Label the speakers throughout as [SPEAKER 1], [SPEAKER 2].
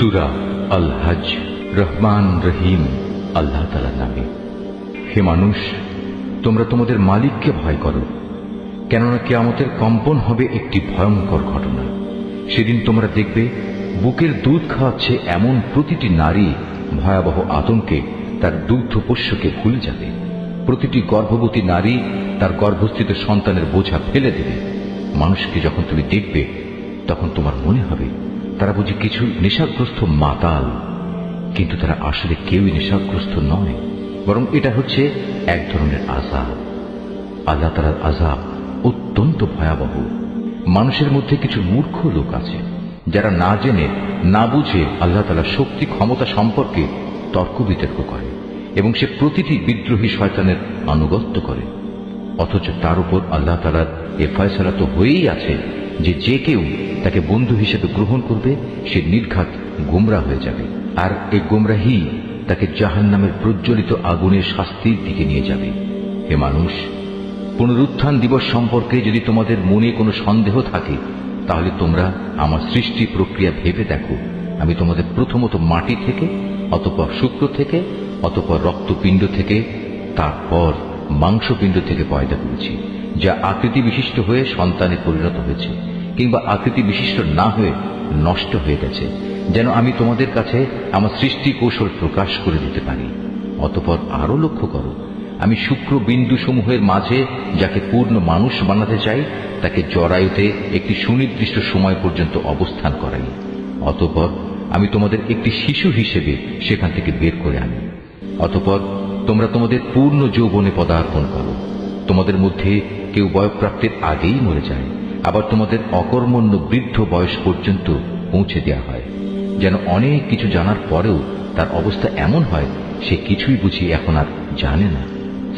[SPEAKER 1] সুরা আল হজ রহমান রহিম, আল্লাহ তালার নামে। হে মানুষ, তোমরা তোমাদের মালিককে ভয় করো, কেননা কেয়ামতের কম্পন হবে একটি ভয়ঙ্কর ঘটনা। সেদিন তোমরা দেখবে, বুকের দুধ খাওয়াচ্ছে এমন প্রতিটি নারী ভয়াবহ আতঙ্কে তার দুগ্ধ পোষ্যকে ভুলে যাবে। প্রতিটি গর্ভবতী নারী তার গর্ভস্থিত সন্তানের বোঝা ফেলে দেবে। মানুষকে যখন তুমি দেখবে, তখন তোমার মনে হবে তারা বুঝি কিছু নেশাগ্রস্ত মাতাল, কিন্তু তারা আসলে কেউই নেশাগ্রস্ত নয়, বরং এটা হচ্ছে এক ধরনের আজাব আল্লাহ তালার আজাব অত্যন্ত ভয়াবহ। মানুষের মধ্যে কিছু মূর্খ লোক আছে, যারা না জেনে, না বুঝে আল্লাহ তালার শক্তি ক্ষমতা সম্পর্কে তর্ক বিতর্ক করে এবং সে প্রতিটি বিদ্রোহী শয়তানের আনুগত্য করে। অথচ তার উপর আল্লাহ তালার এ ফয়সলা তো হয়েই আছে যে যে কেউ তাকে বন্ধু হিসেবে গ্রহণ করবে, সে নির্ঘাত গুমরা হয়ে যাবে। আর এই গুমরাহি তাকে জাহান নামের প্রজ্বলিত আগুনের শাস্তির দিকে নিয়ে যাবে। হে মানুষ, পুনরুত্থান দিবস সম্পর্কে যদি তোমাদের মনে কোনো সন্দেহ থাকে, তাহলে তোমরা আমার সৃষ্টি প্রক্রিয়া ভেবে দেখো। আমি তোমাদের প্রথমত মাটি থেকে, অতপর শুক্র থেকে, অতপর রক্তপিণ্ড থেকে, তারপর মাংসপিণ্ড থেকে পয়দা করেছি, যা আকৃতি বিশিষ্ট হয়ে সন্তানে পরিণত হয়েছে। কিংবা আকৃতি বিশিষ্ট না হয়ে নষ্ট হয়ে গেছে, যেন আমি তোমাদের কাছে আমার সৃষ্টি কৌশল প্রকাশ করে দিতে পারি। অতপর আরও লক্ষ্য করো, আমি শুক্র বিন্দু সমূহের মাঝে যাকে পূর্ণ মানুষ বানাতে চাই, তাকে জরায়ুতে একটি সুনির্দিষ্ট সময় পর্যন্ত অবস্থান করাই। অতপর আমি তোমাদের একটি শিশু হিসেবে সেখান থেকে বের করে আনি। অতপর তোমরা তোমাদের পূর্ণ যৌবনে পদার্পণ করো। তোমাদের মধ্যে কেউ বয়প্রাপ্তির আগেই মরে যায়। আবার তোমাদের অকর্মণ্য বৃদ্ধ বয়স পর্যন্ত পৌঁছে দেওয়া হয়। যেন অনেক কিছু জানার পরেও তার অবস্থা এমন হয়, সে কিছুই বুঝি এখন আর জানে না।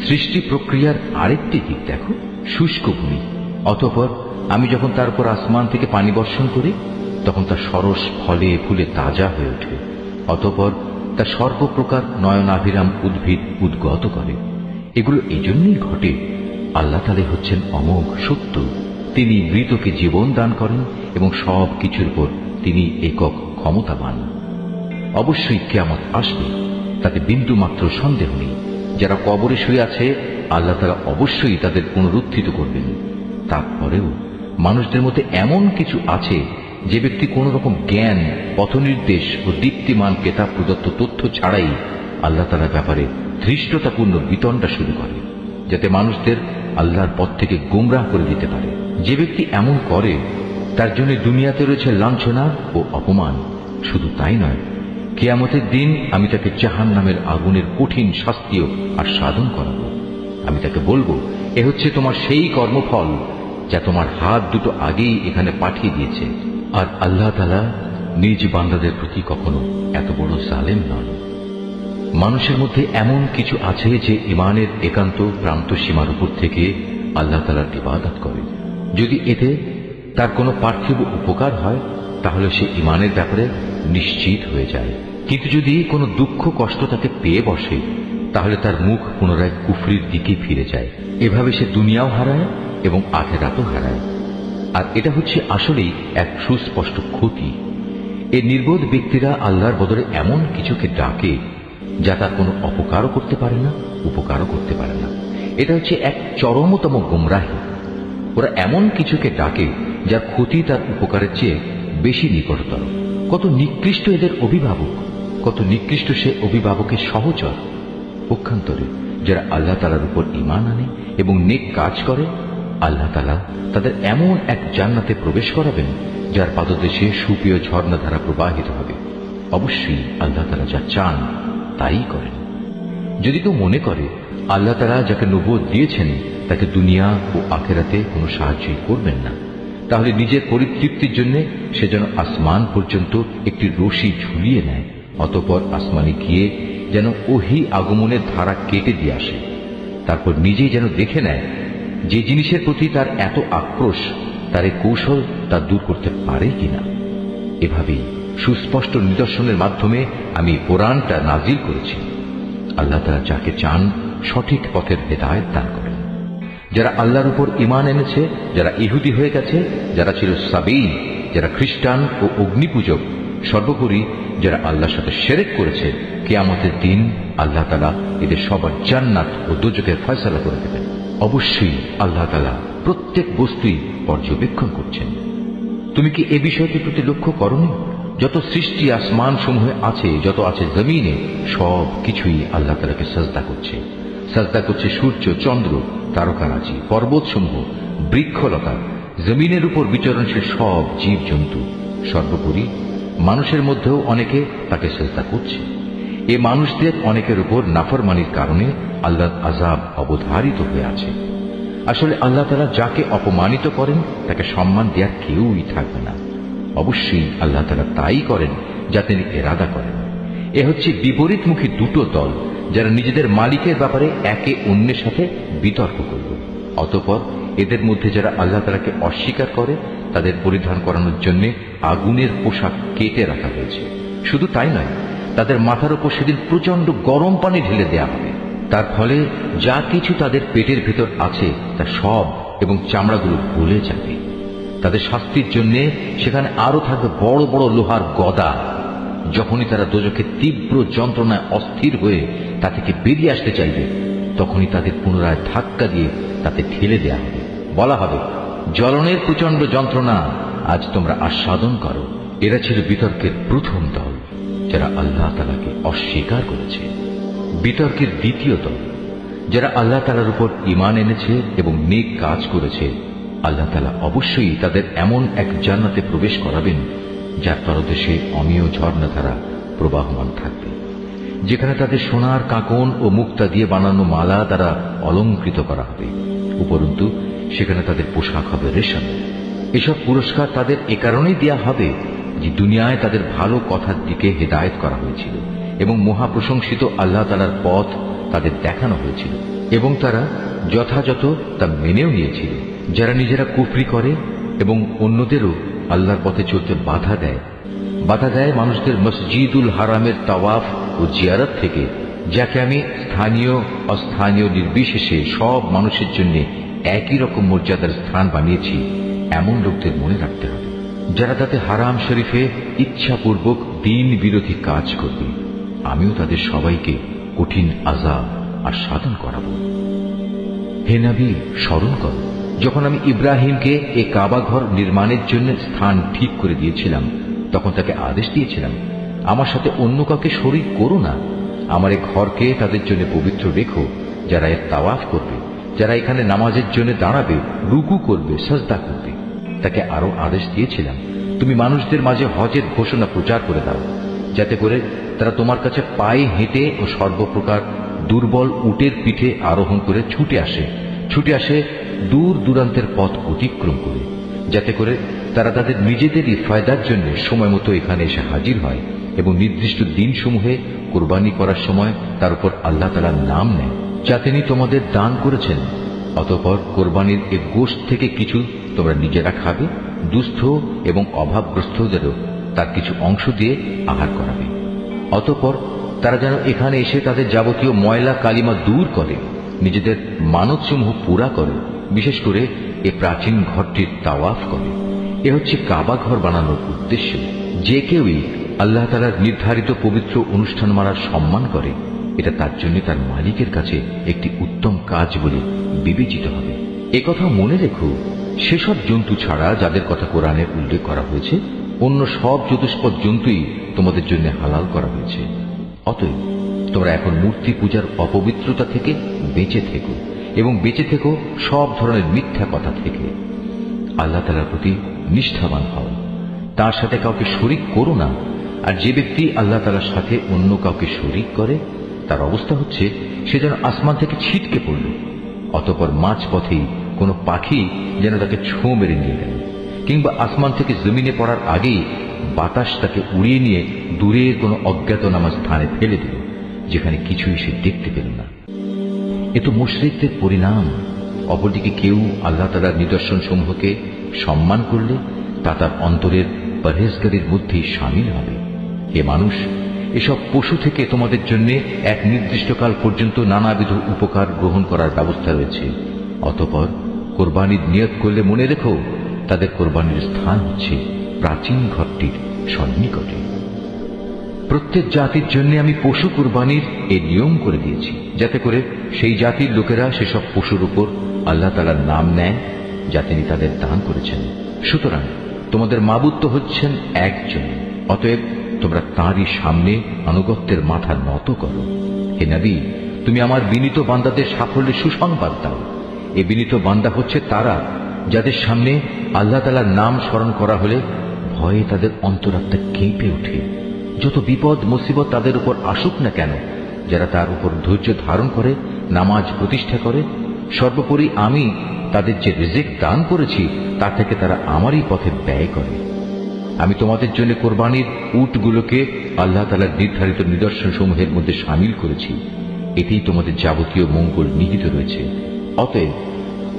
[SPEAKER 1] সৃষ্টি প্রক্রিয়ার আরেকটি দিক দেখো, শুষ্ক ভূমি। অতঃপর আমি যখন তার উপর আসমান থেকে পানি বর্ষণ করি, তখন তা সরস ফলে ফুলে তাজা হয়ে ওঠে। অতঃপর তা সর্বপ্রকার নয়নাভিরাম উদ্ভিদ উদ্গত করে। এগুলো এজন্যই ঘটে, আল্লাহ তালে হচ্ছেন অমোঘ সত্য। তিনি মৃতকে জীবন দান করেন এবং সব কিছুর উপর তিনি একক ক্ষমতাবান। অবশ্যই কেয়ামত আসবে, তাতে বিন্দু মাত্র সন্দেহ নেই। যারা কবরে শুয়ে আছে, আল্লাহ তারা অবশ্যই তাদের পুনরুত্থিত করবেন। তারপরেও মানুষদের মধ্যে এমন কিছু আছে, যে ব্যক্তি কোন রকম জ্ঞান, পথনির্দেশ ও দীপ্তিমান কেতাব প্রদত্ত তথ্য ছাড়াই আল্লাহ তালার ব্যাপারে ধৃষ্টতাপূর্ণ বিতণ্ডা শুরু করে, যাতে মানুষদের আল্লাহর পথ থেকে গুমরাহ করে দিতে পারে। যে ব্যক্তি এমন করে, তার জন্য দুনিয়াতে রয়েছে লাঞ্ছনা ও অপমান। শুধু তাই নয়, কেয়ামতের দিন আমি তাকে জাহান নামের আগুনের কঠিন শাস্তিও আর সাধন করাবো। আমি তাকে বলব, এ হচ্ছে তোমার সেই কর্মফল যা তোমার হাত দুটো আগেই এখানে পাঠিয়ে দিয়েছে। আর আল্লাহ তালা নিজ বান্দাদের প্রতি কখনো এত বড় জালেম নন। মানুষের মধ্যে এমন কিছু আছে যে ইমানের একান্ত প্রান্ত সীমার উপর থেকে আল্লাহ তালার ইবাদত করে। যদি এতে তার কোনো পার্থিব উপকার হয়, তাহলে সে ইমানের ব্যাপারে নিশ্চিত হয়ে যায়। কিন্তু যদি কোনো দুঃখ কষ্ট তাকে পেয়ে বসে, তাহলে তার মুখ পুনরায় কুফরির দিকে ফিরে যায়। এভাবে সে দুনিয়াও হারায় এবং আখেরাতও হারায়। আর এটা হচ্ছে আসলেই এক সুস্পষ্ট ক্ষতি। এ নির্বোধ ব্যক্তিরা আল্লাহর বদলে এমন কিছুকে ডাকে যা তার কোনো অপকারও করতে পারে না, উপকারও করতে পারে না। এটা হচ্ছে এক চরমতম গুমরাহী। ওরা এমন কিছুকে ডাকে যার ক্ষতি তার উপকারের চেয়ে বেশি নিকটতর। কত নিকৃষ্ট এদের অভিভাবক, কত নিকৃষ্ট সে অভিভাবকের সহচর পক্ষান্তরে, যারা আল্লাহ তালার উপর ইমান আনে এবং নেক কাজ করে, আল্লাহ তালা তাদের এমন এক জান্নাতে প্রবেশ করাবেন যার পাদদেশে সুপ্রিয় ঝর্ণাধারা প্রবাহিত হবে। অবশ্যই আল্লাহ তালা যা চান তাই করেন। যদি কেউ মনে করে, আল্লাহ তালা যাকে নবুয় দিয়েছেন, তাকে দুনিয়া ও আখেরাতে কোনো সাহায্যই করবেন না। তাহলে নিজের পরিতৃপ্তির জন্য সে যেন আসমান পর্যন্ত একটি রশি ঝুলিয়ে নেয়, অতপর আসমানে গিয়ে যেন ওহি আগমনের ধারা কেটে দিয়ে আসে। তারপর নিজেই যেন দেখে নেয়, যে জিনিসের প্রতি তার এত আক্রোশ, তার কৌশল তা দূর করতে পারে কিনা। এভাবেই সুস্পষ্ট নিদর্শনের মাধ্যমে আমি কোরআনটা নাজিল করেছি। আল্লাহ তারা যাকে চান সঠিক পথের হেদায়ত দান করেন। যারা আল্লাহর উপর ইমান এনেছে, যারা ইহুদি হয়ে গেছে, যারা ছিল সাবেই যারা খ্রিস্টান ও অগ্নিপূজক, সর্বোপরি যারা আল্লাহর সাথে সেরেক করেছে, কেয়ামতের দিন আল্লাহ তালা এদের সবার জান্নাত ও দুজকের ফয়সলা করে দেবেন। অবশ্যই আল্লাহ তালা প্রত্যেক বস্তুই পর্যবেক্ষণ করছেন। তুমি কি এ বিষয়টির প্রতি লক্ষ্য করনি? যত সৃষ্টি আসমান সমূহে আছে, যত আছে জমিনে, সব কিছুই আল্লাহ তালাকে সাজদা করছে। সাজদা করছে সূর্য, চন্দ্র তারকারাজি পর্বতসমূহ, বৃক্ষলতা। জমিনের উপর বিচরণশীল সব জীব জন্তু সর্বোপরি মানুষের মধ্যেও অনেকে তাকে চেষ্টা করছে। এ মানুষদের অনেকের উপর নাফরমানির কারণে আল্লাহ আজাব অবধারিত হয়ে আছে। আসলে আল্লাহ তালা যাকে অপমানিত করেন, তাকে সম্মান দেওয়ার কেউই থাকবে না। অবশ্যই আল্লাহ তালা তাই করেন, যা তিনি এরাদা করেন। এ হচ্ছে বিপরীতমুখী দুটো দল, যারা নিজেদের মালিকের ব্যাপারে একে অন্যের সাথে বিতর্ক করল। অতপর এদের মধ্যে যারা আল্লাহ তালাকে অস্বীকার করে, তাদের পরিধান করানোর জন্য আগুনের পোশাক কেটে রাখা হয়েছে। শুধু তাই নয়, তাদের মাথার উপর সেদিন প্রচণ্ড গরম পানি ঢেলে দেয়া হবে। তার ফলে যা কিছু তাদের পেটের ভেতর আছে, তা সব এবং চামড়াগুলো গলে যাবে। তাদের শাস্তির জন্য সেখানে আরও থাকবে বড় বড় লোহার গদা। যখনই তারা দোজখের তীব্র যন্ত্রণায় অস্থির হয়ে তা থেকে বেরিয়ে আসতে চাইবে, তখনই তাদের পুনরায় ধাক্কা দিয়ে তাতে ঠেলে দেয়া হবে। বলা হবে, জ্বলনের প্রচণ্ড যন্ত্রণা আজ তোমরা আস্বাদন করো। এরা ছিল বিতর্কের প্রথম দল, যারা আল্লাহ তালাকে অস্বীকার করেছে। বিতর্কের দ্বিতীয় দল, যারা আল্লাহ তালার উপর ইমান এনেছে এবং নেক কাজ করেছে। আল্লাহ তালা অবশ্যই তাদের এমন এক জান্নাতে প্রবেশ করাবেন, যার তরদেশে অমীয় ঝর্ণাধারা প্রবাহমান থাকবে, যেখানে তাদের সোনার কাকন ও মুক্তা দিয়ে বানানো মালা দ্বারা অলঙ্কৃত করা হবে। উপরন্তু, সেখানে তাদের পোশাক হবে রেশম। এসব পুরস্কার তাদের এ কারণেই দেয়া হবে যে দুনিয়ায় তাদের ভালো কথার দিকে হেদায়ত করা হয়েছিল এবং মহাপ্রশংসিত আল্লাহ তালার পথ তাদের দেখানো হয়েছিল এবং তারা যথাযথ তা মেনেও নিয়েছিল। যারা নিজেরা কুফরি করে এবং অন্যদেরও আল্লাহর পথে চলতে বাধা দেয়। বাধা দেয় মানুষদের মসজিদুল হারামের তাওয়াফ ও জিয়ারত থেকে, যাকে আমি স্থানীয়, অস্থানীয় নির্বিশেষে সব মানুষের জন্য একই রকম মর্যাদার স্থান বানিয়েছি, এমন লোকদের মনে রাখতে হবে, যারা তাতে হারাম শরীফে ইচ্ছাপূর্বক দিন বিরোধী কাজ করবে। আমিও তাদের সবাইকে কঠিন আজাব আর সাধন করাব। হে নাবি, স্মরণ কর। যখন আমি ইব্রাহিমকে এ কাবা ঘর নির্মাণের জন্য স্থান ঠিক করে দিয়েছিলাম, তখন তাকে আদেশ দিয়েছিলাম, আমার সাথে অন্য কাউকে শরীর করো না। আমার এ ঘরকে তাদের জন্য পবিত্র রেখো, যারা এর তাওয়াফ করবে, যারা এখানে নামাজের জন্য দাঁড়াবে, রুকু করবে, সজদা করবে। তাকে আরও আদেশ দিয়েছিলাম, তুমি মানুষদের মাঝে হজের ঘোষণা প্রচার করে দাও, যাতে করে তারা তোমার কাছে পায়ে হেঁটে ও সর্বপ্রকার দুর্বল উটের পিঠে আরোহণ করে ছুটে আসে। ছুটে আসে দূর দূরান্তের পথ অতিক্রম করে, যাতে করে তারা তাদের নিজেদেরই ফায়দার জন্য সময় মতো এখানে এসে হাজির হয় এবং নির্দিষ্ট দিনসমূহে কোরবানি করার সময় তার উপর আল্লাহ তালার নাম নেয় যা তিনি তোমাদের দান করেছেন। অতপর কোরবানির এ গোষ্ঠ থেকে কিছু তোমরা নিজেরা খাবে, দুস্থ এবং অভাবগ্রস্তদেরও তার কিছু অংশ দিয়ে আহার করাবে। অতপর তারা যেন এখানে এসে তাদের যাবতীয় ময়লা কালিমা দূর করে, নিজেদের মানবসমূহ পুরা করে বিশেষ করে এ প্রাচীন ঘরটির তাওয়াফ করে। এ হচ্ছে কাবা ঘর বানানোর উদ্দেশ্য। যে কেউই আল্লাহ তালার নির্ধারিত পবিত্র অনুষ্ঠান মারার সম্মান করে, এটা তার জন্য তার মালিকের কাছে একটি উত্তম কাজ বলে বিবেচিত হবে। একথা মনে রেখো, সেসব জন্তু ছাড়া যাদের কথা কোরআনে উল্লেখ করা হয়েছে, অন্য সব চতুষ্পদ জন্তুই তোমাদের জন্য হালাল করা হয়েছে। অতএব তোমরা এখন মূর্তি পূজার অপবিত্রতা থেকে বেঁচে থেকো। এবং বেঁচে থেকো সব ধরনের মিথ্যা কথা থেকে। আল্লাহ তালার প্রতি নিষ্ঠাবান হও। তার সাথে কাউকে শরিক করো না। আর যে ব্যক্তি আল্লাহ তালার সাথে অন্য কাউকে শরিক করে, তার অবস্থা হচ্ছে সে যেন আসমান থেকে ছিটকে পড়ল, অতপর মাঝ পথেই কোনো পাখি যেন তাকে ছোঁ মেরে নিয়ে গেল, কিংবা আসমান থেকে জমিনে পড়ার আগেই বাতাস তাকে উড়িয়ে নিয়ে দূরের কোনো অজ্ঞাতনামা স্থানে ফেলে দিল, যেখানে কিছুই সে দেখতে পেল না। এ তো মুশরিকদের পরিণাম। অপরদিকে কেউ আল্লাহ তালার নিদর্শন সমূহকে সম্মান করলে তা তার অন্তরের পরহেজগারির মধ্যেই সামিল হবে। হে মানুষ, এসব পশু থেকে তোমাদের জন্য এক নির্দিষ্টকাল পর্যন্ত নানাবিধ উপকার গ্রহণ করার ব্যবস্থা রয়েছে। অতপর কোরবানির নিয়ত করলে মনে রেখো, তাদের কোরবানির স্থান হচ্ছে প্রাচীন ঘরটির সন্নিকটে। প্রত্যেক জাতির জন্য আমি পশু কুরবানির এই নিয়ম করে দিয়েছি, যাতে করে সেই জাতির লোকেরা সেসব পশুর উপর আল্লাহ তালার নাম নেয়, যা তিনি তাদের দান করেছেন। সুতরাং তোমাদের মাবুদ তো হচ্ছেন একজন, অতএব তোমরা তাঁরই সামনে আনুগত্যের মাথা নত করো। হে নবী, তুমি আমার বিনীত বান্দাদের সাফল্যের সুসংবাদ দাও। এ বিনীত বান্দা হচ্ছে তারা, যাদের সামনে আল্লাহ তালার নাম স্মরণ করা হলে ভয়ে তাদের অন্তরাত্মা কেঁপে ওঠে। যত বিপদ, মুসিবত তাদের উপর আসুক না কেন, যারা তার উপর ধৈর্য ধারণ করে, নামাজ প্রতিষ্ঠা করে, সর্বোপরি আমি তাদের যে রিজিক দান করেছি, তা থেকে তারা আমারই পথে ব্যয় করে। আমি তোমাদের জন্য কোরবানির উটগুলোকে আল্লাহ তালার নির্ধারিত নিদর্শন সমূহের মধ্যে সামিল করেছি। এতেই তোমাদের যাবতীয় মঙ্গল নিহিত রয়েছে। অতএব,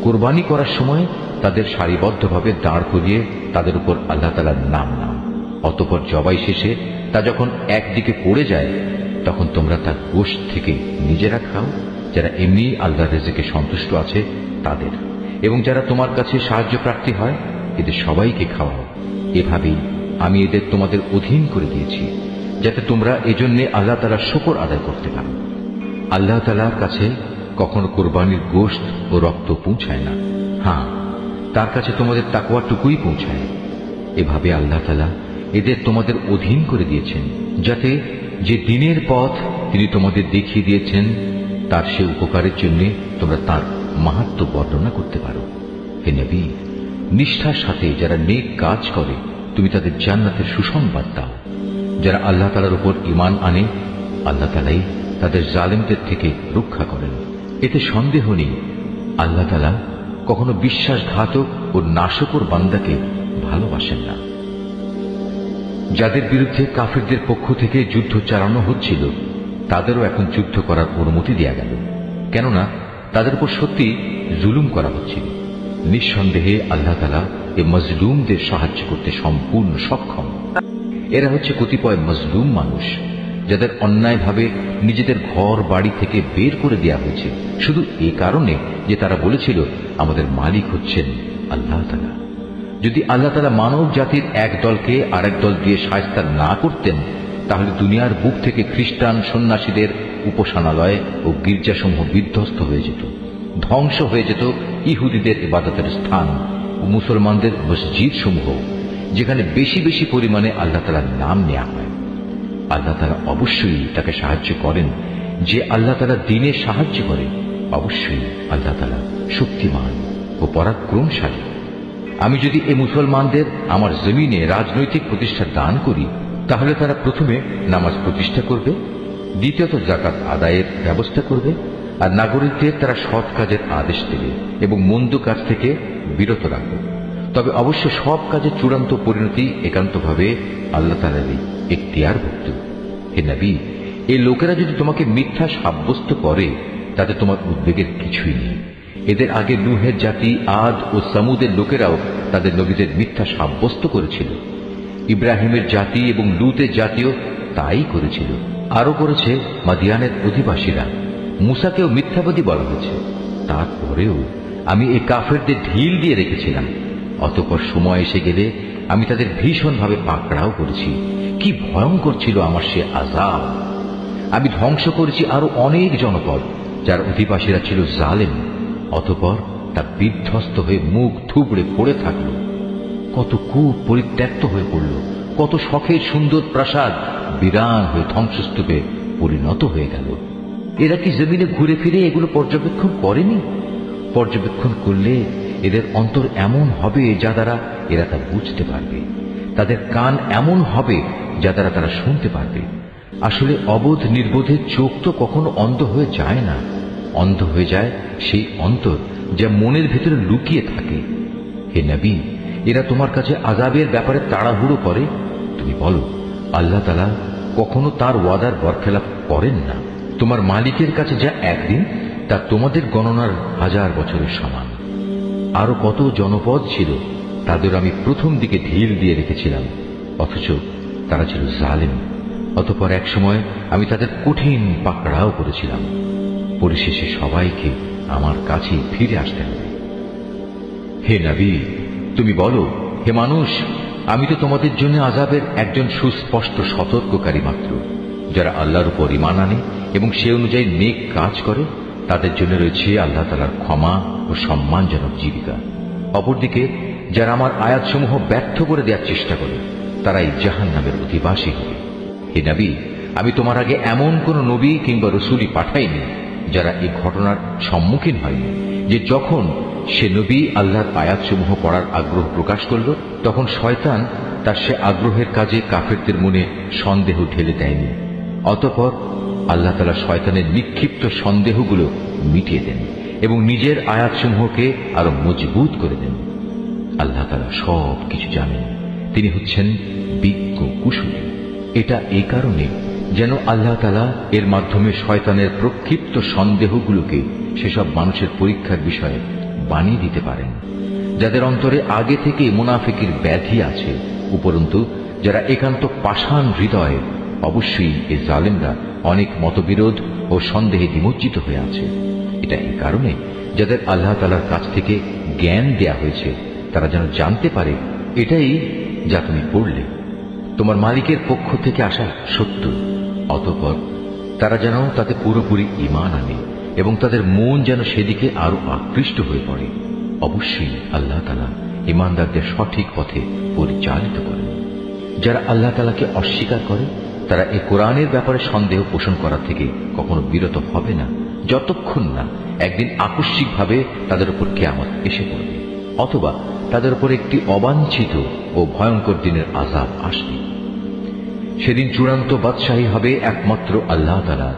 [SPEAKER 1] কোরবানি করার সময় তাদের সারিবদ্ধভাবে দাঁড় করিয়ে তাদের উপর আল্লাহ তালার নাম নাও। অতপর জবাই শেষে তা যখন একদিকে পড়ে যায়, তখন তোমরা তার গোষ্ঠ থেকে নিজেরা খাও। যারা এমনি আল্লাহ রেজেকে সন্তুষ্ট আছে, তাদের। এবং যারা তোমার কাছে সাহায্য প্রার্থী হয়, এদের সবাইকে খাওয়াও। এভাবেই আমি এদের তোমাদের অধীন করে দিয়েছি, যাতে তোমরা এজন্য আল্লাহ তালা শকর আদায় করতে পারো। আল্লাহ তালার কাছে কখনো কোরবানির গোশত ও রক্ত পৌঁছায় না। হ্যাঁ তার কাছে তোমাদের তাকুয়াটুকুই পৌঁছায়। এভাবে আল্লাহ তালা এদের তোমাদের অধীন করে দিয়েছেন, যাতে যে দিনের পথ তিনি তোমাদের দেখিয়ে দিয়েছেন, তার সে উপকারের জন্য তোমরা তার মাহাত্ম বর্ণনা করতে পারো। হে নবী, নিষ্ঠার সাথে যারা নেক কাজ করে, তুমি তাদের জান্নাতের সুসংবাদ দাও। যারা আল্লাহ তালার উপর ইমান আনে, আল্লাহ তালাই তাদের জালেমদের থেকে রক্ষা করেন। এতে সন্দেহ নেই, আল্লাহ তালা কখনো বিশ্বাসঘাতক ও নাশকর বান্দাকে ভালোবাসেন না। যাদের বিরুদ্ধে কাফিরদের পক্ষ থেকে যুদ্ধ চালানো হচ্ছিল, তাদেরও এখন যুদ্ধ করার অনুমতি দেয়া গেল। কেননা, তাদের উপর সত্যি জুলুম করা হচ্ছিল। নিঃসন্দেহে আল্লাহ তালা এ মজলুমদের সাহায্য করতে সম্পূর্ণ সক্ষম। এরা হচ্ছে কতিপয় মজলুম মানুষ, যাদের অন্যায়ভাবে নিজেদের ঘর, বাড়ি থেকে বের করে দেয়া হয়েছে। শুধু এ কারণে যে তারা বলেছিল, আমাদের মালিক হচ্ছেন আল্লাহ তালা যদি আল্লাহ তালা মানব জাতির এক দলকে আরেক দল দিয়ে সায়স্তা না করতেন, তাহলে দুনিয়ার বুক থেকে খ্রিস্টান সন্ন্যাসীদের উপাসনালয় ও গির্জাসমূহ বিধ্বস্ত হয়ে যেত, ধ্বংস হয়ে যেত ইহুদিদের ইবাদতের স্থান ও মুসলমানদের মসজিদ সমূহ যেখানে বেশি বেশি পরিমাণে আল্লাহ তালার নাম নেওয়া হয়। আল্লাহ তালা অবশ্যই তাকে সাহায্য করেন। যে আল্লাহ তালা দিনে সাহায্য করে, অবশ্যই আল্লাহ তালা শক্তিমান ও পরাক্রমশালী। আমি যদি এ মুসলমানদের আমার জমিনে রাজনৈতিক প্রতিষ্ঠা দান করি, তাহলে তারা প্রথমে নামাজ প্রতিষ্ঠা করবে, দ্বিতীয়ত জাকাত আদায়ের ব্যবস্থা করবে, আর নাগরিকদের তারা সৎ কাজের আদেশ দেবে এবং মন্দ কাজ থেকে বিরত রাখবে। তবে অবশ্য সব কাজের চূড়ান্ত পরিণতি একান্তভাবে আল্লাহ তালারই এখতিয়ারভুক্ত হে নবী এই লোকেরা যদি তোমাকে মিথ্যা সাব্যস্ত করে, তাতে তোমার উদ্বেগের কিছুই নেই। এদের আগে নুহের জাতি আদ ও সামুদের লোকেরাও তাদের নবীদের মিথ্যা সাব্যস্ত করেছিল। ইব্রাহিমের জাতি এবং লুতের জাতিও তাই করেছিল। আরও করেছে মাদিয়ানের অধিবাসীরা। মুসাকেও মিথ্যাবাদী বলা হয়েছে। তারপরেও আমি এই কাফেরদের ঢিল দিয়ে রেখেছিলাম। অতপর সময় এসে গেলে আমি তাদের ভীষণভাবে পাকড়াও করেছি। কি ভয়ঙ্কর ছিল আমার সে আজাব আমি ধ্বংস করেছি আরও অনেক জনপদ, যার অধিবাসীরা ছিল জালেম। অতপর তা বিধ্বস্ত হয়ে মুখ থুবড়ে পড়ে থাকল। কত কূপ পরিত্যক্ত হয়ে পড়ল, কত শখের সুন্দর প্রাসাদ বিরান হয়ে ধ্বংসস্তূপে পরিণত হয়ে গেল। এরা কি জমিনে ঘুরে ফিরে এগুলো পর্যবেক্ষণ করেনি? পর্যবেক্ষণ করলে এদের অন্তর এমন হবে যা দ্বারা এরা তা বুঝতে পারবে। তাদের কান এমন হবে যা দ্বারা তারা শুনতে পারবে। আসলে অবোধ নির্বোধের চোখ তো কখনো অন্ধ হয়ে যায় না। অন্ধ হয়ে যায়, সেই অন্তর যা মনের ভেতরে লুকিয়ে থাকে। হে নবী, এরা তোমার কাছে আজাবের ব্যাপারে তাড়াহুড়ো করে। তুমি বলো, আল্লাহ তালা কখনো তার ওয়াদার বরখেলাপ করেন না? তোমার মালিকের কাছে যা একদিন, তা তোমাদের গণনার হাজার বছরের সমান। আরও কত জনপদ ছিল, তাদের আমি প্রথম দিকে ঢিল দিয়ে রেখেছিলাম। অথচ তারা ছিল জালেম। অতপর এক সময় আমি তাদের কঠিন পাকড়াও করেছিলাম। পরিশেষে সবাইকে আমার কাছে ফিরে আসতে হবে। হে নবী, তুমি বলো, হে মানুষ, আমি তো তোমাদের জন্য আজাবের একজন সুস্পষ্ট সতর্ককারী মাত্র, যারা আল্লাহর উপর ইমান আনে এবং সে অনুযায়ী নেক কাজ করে, তাদের জন্য রয়েছে আল্লাহ তালার ক্ষমা ও সম্মানজনক জীবিকা। অপরদিকে, যারা আমার আয়াতসমূহ ব্যর্থ করে দেওয়ার চেষ্টা করে, তারাই জাহান নামের অধিবাসী হবে। হে নবী, আমি তোমার আগে এমন কোন নবী কিংবা রসুলি পাঠাইনি যারা এই ঘটনার সম্মুখীন হয়নি, যে যখন সে নবী আল্লাহর আয়াতসমূহ পড়ার আগ্রহ প্রকাশ করল, তখন শয়তান তার সে আগ্রহের কাজে কাফেরদের মনে সন্দেহ ঢেলে দেয়নি। অতপর আল্লাহ তালা শয়তানের নিক্ষিপ্ত সন্দেহগুলো মিটিয়ে দেন এবং নিজের আয়াতসমূহকে আরও মজবুত করে দেন। আল্লাহ তালা সব কিছু জানেন। তিনি হচ্ছেন বিজ্ঞ কুশলী। এটা এই কারণে যেন আল্লাহ তালা এর মাধ্যমে শয়তানের প্রক্ষিপ্ত সন্দেহগুলোকে সেসব মানুষের পরীক্ষার বিষয়ে বানিয়ে দিতে পারেন। যাদের অন্তরে আগে থেকে মুনাফিকের ব্যাধি আছে, উপরন্তু যারা একান্ত পাষাণ হৃদয় অবশ্যই এ জালেমরা অনেক মতবিরোধ ও সন্দেহে নিমজ্জিত হয়ে আছে। এটা এই কারণে যাদের আল্লাহ তালার কাছ থেকে জ্ঞান দেয়া হয়েছে, তারা যেন জানতে পারে, এটাই যা তুমি পড়লে। তোমার মালিকের পক্ষ থেকে আসা সত্য। অতঃপর তারা যেন তাতে পুরোপুরি ইমান আনে এবং তাদের মন যেন সেদিকে আরও আকৃষ্ট হয়ে পড়ে। অবশ্যই আল্লাহ তালা ইমানদারদের সঠিক পথে পরিচালিত করেন। যারা আল্লাহ তালাকে অস্বীকার করে, তারা এই কোরআনের ব্যাপারে সন্দেহ পোষণ করা থেকে কখনো বিরত হবে না, যতক্ষণ না একদিন আকস্মিকভাবে তাদের উপর কেয়ামত এসে পড়বে, অথবা তাদের উপর একটি অবাঞ্ছিত ও ভয়ঙ্কর দিনের আজাব আসবে। সেদিন চূড়ান্ত বাদশাহী হবে একমাত্র আল্লাহ তালা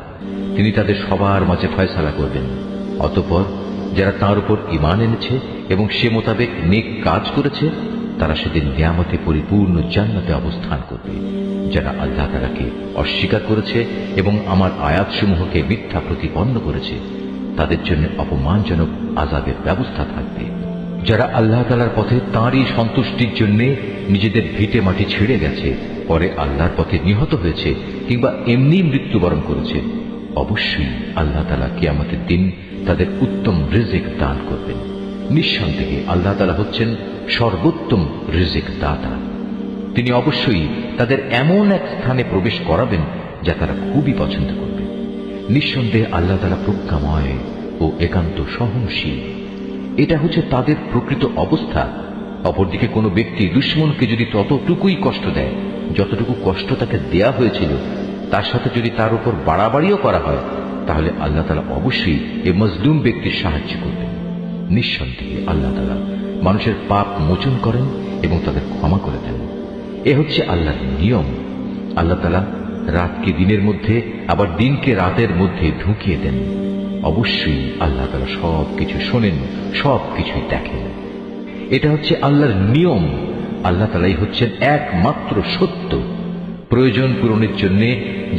[SPEAKER 1] তিনি তাদের সবার মাঝে ফয়সালা করবেন। অতপর যারা তার উপর ইমান এনেছে এবং সে মোতাবেক নেক কাজ করেছে, তারা সেদিন নিয়ামতে পরিপূর্ণ জান্নাতে অবস্থান করবে, যারা আল্লাহ তালাকে অস্বীকার করেছে এবং আমার আয়াতসমূহকে মিথ্যা প্রতিপন্ন করেছে। তাদের জন্য অপমানজনক আজাবের ব্যবস্থা থাকবে। যারা আল্লাহ তালার পথে তাঁরই সন্তুষ্টির জন্য নিজেদের ভিটে মাটি ছেড়ে গেছে পরে আল্লাহর পথে নিহত হয়েছে কিংবা এমনি মৃত্যুবরণ করেছে, অবশ্যই আল্লাহ তালা কিয়ামতের দিন তাদের উত্তম রিজিক দান করবেন। নিঃসন্দেহে আল্লাহ তালা হচ্ছেন সর্বোত্তম রিজিক দাতা। তিনি অবশ্যই তাদের এমন এক স্থানে প্রবেশ করাবেন যা তারা খুবই পছন্দ করবে। নিঃসন্দেহে আল্লাহ তালা প্রজ্ঞাময় ও একান্ত সহনশীল। এটা হচ্ছে তাদের প্রকৃত অবস্থা অপরদিকে কোনো ব্যক্তি দুশ্মনকে যদি ততটুকুই কষ্ট দেয়, যতটুকু কষ্ট তাকে দেয়া হয়েছিল, তার সাথে যদি তার উপর বাড়াবাড়িও করা হয়, তাহলে আল্লাহ তালা অবশ্যই এ মজলুম ব্যক্তির সাহায্য করবেন। নিঃসন্দেহে আল্লাহ তালা মানুষের পাপ মোচন করেন এবং তাদের ক্ষমা করে দেন। এ হচ্ছে আল্লাহর নিয়ম। আল্লাহ তালা রাতকে দিনের মধ্যে, আবার দিনকে রাতের মধ্যে ঢুকিয়ে দেন। অবশ্যই আল্লাহ তালা সব কিছু শোনেন সব কিছুই দেখেন। এটা হচ্ছে আল্লাহর নিয়ম। আল্লাহ তালাই হচ্ছেন একমাত্র সত্য। প্রয়োজন পূরণের জন্য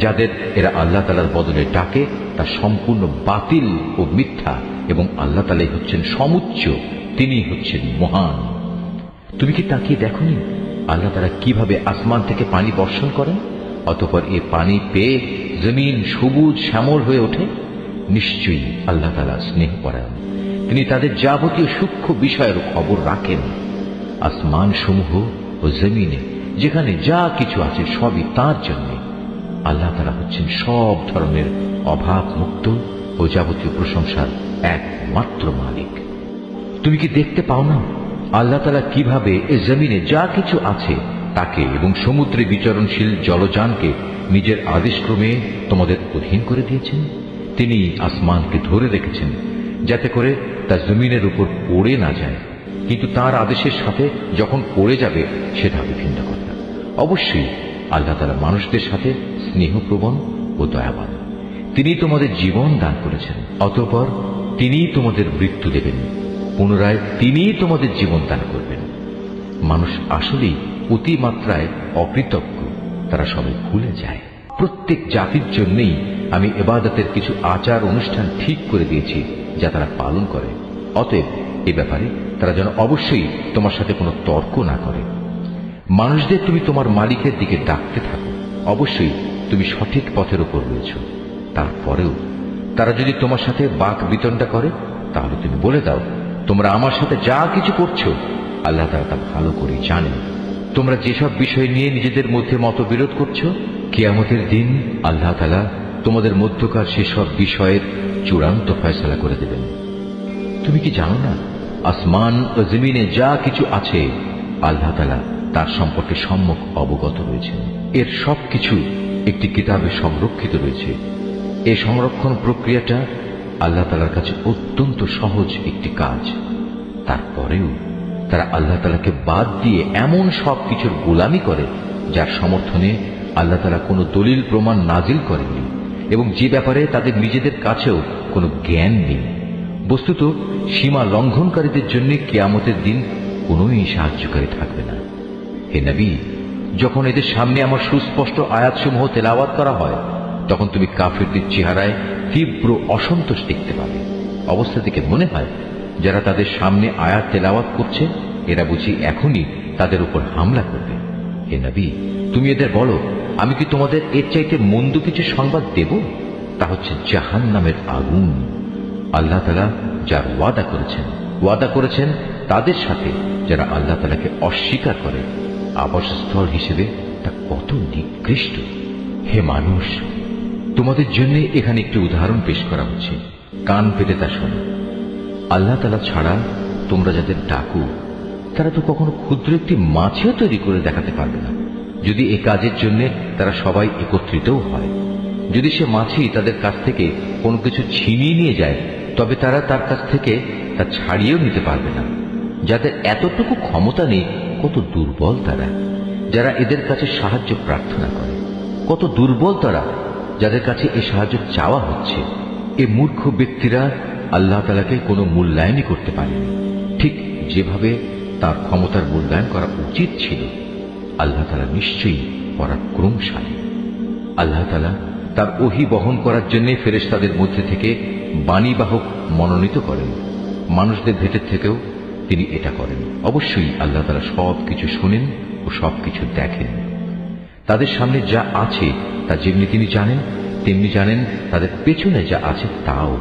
[SPEAKER 1] যাদের এরা আল্লাহ তালার বদলে ডাকে, তা সম্পূর্ণ বাতিল ও মিথ্যা এবং আল্লাহ তালাই হচ্ছেন সমুচ্চ, তিনি হচ্ছেন মহান। তুমি কি তাকিয়ে দেখনি? আল্লাহ তারা কীভাবে আসমান থেকে পানি বর্ষণ করেন? অতপর এ পানি পেয়ে জমিন সবুজ শ্যামল হয়ে ওঠে? নিশ্চয়ই আল্লাহ তালা স্নেহ পরায়ণ তিনি তাদের যাবতীয় সূক্ষ্ম বিষয়ের খবর রাখেন। আসমান সমূহ ও জমিনে, যেখানে যা কিছু আছে সবই তার জন্য। আল্লাহ তালা হচ্ছেন সব ধরনের অভাব মুক্ত ও যাবতীয় প্রশংসার একমাত্র মালিক। তুমি কি দেখতে পাও না? আল্লাহ তালা কীভাবে এ জমিনে যা কিছু আছে তাকে এবং সমুদ্রে বিচরণশীল জলযানকে নিজের আদেশক্রমে তোমাদের অধীন করে দিয়েছেন? তিনি আসমানকে ধরে রেখেছেন যাতে করে তা জমিনের উপর পড়ে না যায়। কিন্তু তার আদেশের সাথে যখন পড়ে যাবে, সেটা বিভিন্ন কথা। অবশ্যই আল্লাহ তালা মানুষদের সাথে স্নেহপ্রবণ ও দয়াবান। তিনি তোমাদের জীবন দান করেছেন, অতঃপর তিনি তোমাদের মৃত্যু দেবেন। পুনরায় তিনি তোমাদের জীবন দান করবেন। মানুষ আসলেই অতিমাত্রায় অকৃতজ্ঞ, তারা সবাই ভুলে যায়। প্রত্যেক জাতির জন্যই আমি এবাদতের কিছু আচার অনুষ্ঠান ঠিক করে দিয়েছি। যা তারা পালন করে। অতএব এ ব্যাপারে তারা যেন অবশ্যই তোমার সাথে কোনো তর্ক না করে। মানুষদের তুমি তোমার মালিকের দিকে ডাকতে থাকো। অবশ্যই তুমি সঠিক পথের উপর রয়েছ। তারপরেও তারা যদি তোমার সাথে বাক বিতণ্ডা করে, তাহলে তুমি বলে দাও, তোমরা আমার সাথে যা কিছু করছ, আল্লাহ তারা তা ভালো করে জানেন। তোমরা যেসব বিষয় নিয়ে নিজেদের মধ্যে মতবিরোধ করছ, কেয়ামতের দিন আল্লাহ তালা তোমাদের মধ্যকার সেসব বিষয়ের চূড়ান্ত ফয়সলা করে দেবেন। তুমি কি জানো না, আসমান ও জমিনে যা কিছু আছে, আল্লাহ তালা তার সম্পর্কে সম্মুখ অবগত রয়েছেন। এর সব কিছু একটি কিতাবে সংরক্ষিত রয়েছে। এই সংরক্ষণ প্রক্রিয়াটা আল্লাহ তালার কাছে অত্যন্ত সহজ একটি কাজ। তারপরেও তারা আল্লাহ তালাকে বাদ দিয়ে এমন সব কিছুর গোলামি করে, যার সমর্থনে আল্লাহ তালা কোনো দলিল প্রমাণ নাজিল করেননি এবং যে ব্যাপারে তাদের নিজেদের কাছেও কোনো জ্ঞান নেই। বস্তুত, সীমা লঙ্ঘনকারীদের জন্য কেয়ামতের দিন কোনোই সাহায্যকারী থাকবে না। হে নবী, যখন এদের সামনে আমার সুস্পষ্ট আয়াতসমূহ তেলাওয়াত করা হয়, তখন তুমি কাফিরদের চেহারায় তীব্র অসন্তোষ দেখতে পাবে। অবস্থা থেকে মনে হয়, যারা তাদের সামনে আয়াত তেলাওয়াত করছে, এরা বুঝি এখনই তাদের উপর হামলা করবে। হে নবী, তুমি এদের বলো, আমি কি তোমাদের এর চাইতে মন্দ কিছু সংবাদ দেব? তা হচ্ছে জাহান নামের আগুন। আল্লাহ তালা যার ওয়াদা করেছেন ওয়াদা করেছেন তাদের সাথে যারা আল্লাহ তালাকে অস্বীকার করে। আবাসস্থল হিসেবে তা কত নিকৃষ্ট। হে মানুষ, তোমাদের জন্য এখানে একটি উদাহরণ পেশ করা হচ্ছে। কান পেতে তা শোনো। আল্লাহ তালা ছাড়া তোমরা যাদের ডাকু, তারা তো কখনো ক্ষুদ্র একটি মাছেও তৈরি করে দেখাতে পারবে না। যদি এ কাজের জন্য তারা সবাই একত্রিতও হয় যদি সে মাছি তাদের কাছ থেকে কোনো কিছু ছিনিয়ে নিয়ে যায়, তবে তারা তার কাছ থেকে তা ছাড়িয়েও নিতে পারবে না। যাদের এতটুকু ক্ষমতা নেই, কত দুর্বল তারা। যারা এদের কাছে সাহায্য প্রার্থনা করে, কত দুর্বল তারা। যাদের কাছে এ সাহায্য চাওয়া হচ্ছে, এ মূর্খ ব্যক্তিরা আল্লাহ তালাকে কোনো মূল্যায়নই করতে পারেনি। ঠিক যেভাবে তার ক্ষমতার মূল্যায়ন করা উচিত ছিল, আল্লাহ তালা নিশ্চয়ই পরাক্রমশালী। আল্লাহ তালা তার ওহি বহন করার জন্য ফেরেশতাদের মধ্যে থেকে বাণীবাহক মনোনীত করেন। মানুষদের ভেতর থেকেও তিনি এটা করেন। অবশ্যই আল্লাহ তালা সব কিছু শোনেন ও সব কিছু দেখেন। তাদের সামনে যা আছে তা যেমনি তিনি জানেন, তেমনি জানেন তাদের পেছনে যা আছে তাও।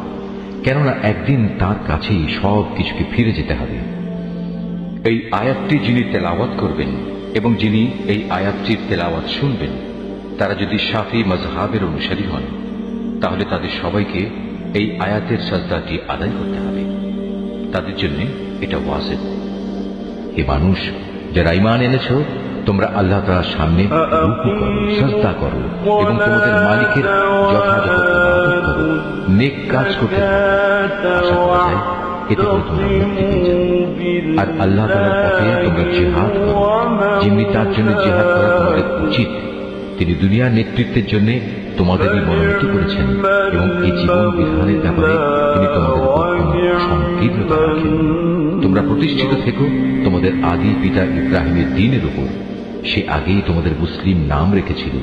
[SPEAKER 1] কেননা একদিন তার কাছেই সব কিছুকে ফিরে যেতে হবে। এই আয়াতটি যিনি তেলাওয়াত করবেন এবং যিনি এই আয়াতটির তেলাওয়াত শুনবেন তারা যদি শাফি মজহাবের অনুসারী হন, তাহলে তাদের সবাইকে এই আয়াতের সাজদাটি আদায় করতে হবে। তাদের জন্য এটা ওয়াজেব। হে মানুষ, যারা ইমান এনেছ, তোমরা আল্লাহ তাআলার সামনে রুকু করো এবং তোমাদের মালিকের নেক কাজ করতে এতে করে তোমরা মুক্তি পেয়ে যাবে। আর আল্লাহ তাআলার পথে তোমরা জিহাদ করো। যেমনি তার জন্য জিহাদ করা তোমাদের উচিত। তিনি দুনিয়ার নেতৃত্বের জন্য তোমাদেরই মনোনীত করেছেন এবং এই জীবন বিধানের ব্যাপারে তিনি তোমাদের রাখেন তোমরা প্রতিষ্ঠিত থেকো, তোমাদের আদি পিতা ইব্রাহিমের দিনের উপর। সে আগেই তোমাদের মুসলিম নাম রেখেছিল।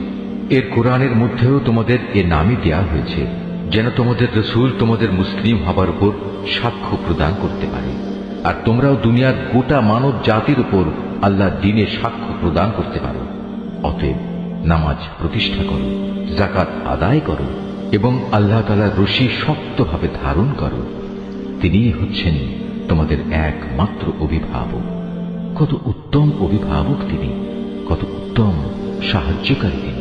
[SPEAKER 1] এর কোরআনের মধ্যেও তোমাদের এ নামই দেয়া হয়েছে, যেন তোমাদের রসুল তোমাদের মুসলিম হবার উপর সাক্ষ্য প্রদান করতে পারে। আর তোমরাও দুনিয়ার গোটা মানব জাতির উপর আল্লাহ দিনে সাক্ষ্য প্রদান করতে পারো। অতএব নামাজ প্রতিষ্ঠা করো জাকাত আদায় করো এবং আল্লাহ তালার রশি শক্তভাবে ধারণ করো। তিনি হচ্ছেন তোমাদের একমাত্র অভিভাবক। কত উত্তম অভিভাবক তিনি, কত উত্তম সাহায্যকারী তিনি।